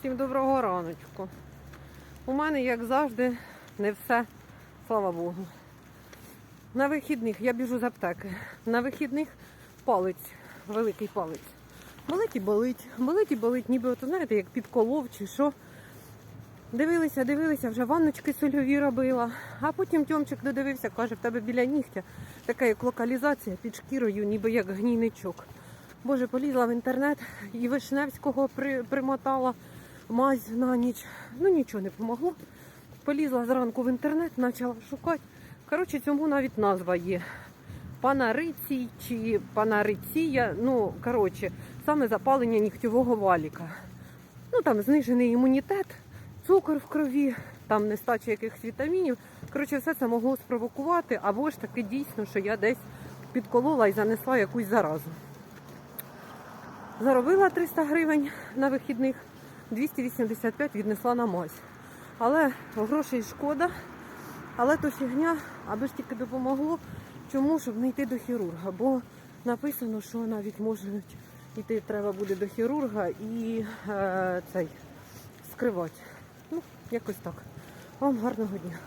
Всім доброго раночку. У мене, як завжди, не все, слава Богу. На вихідних я біжу з аптеки. На вихідних палець, великий палець. Болить і болить, болить і болить, ніби от, знаєте, як підколов чи що. Дивилися, дивилися, вже ванночки сольові робила. А потім Тьомчик додивився, каже, в тебе біля нігтя така як локалізація під шкірою, ніби як гнійничок. Боже, полізла в інтернет і Вишневського при, примотала мазь на ніч. Ну нічого не помогло. Полізла зранку в інтернет, почала шукати. Коротше, цьому навіть назва є. Панарицій чи панариція. Ну, коротше, саме запалення нігтєвого валіка. Ну там знижений імунітет, цукор в крові, там нестача якихось вітамінів. Коротше, все це могло спровокувати, або ж таки дійсно, що я десь підколола і занесла якусь заразу. Заробила 300 гривень на вихідних, 285 віднесла на мазь. Але грошей шкода, але то фігня, аби ж тільки допомогло. Чому? Щоб не йти до хірурга. Бо написано, що навіть можуть йти треба буде до хірурга і е, цей скривати. Ну, якось так. Вам гарного дня.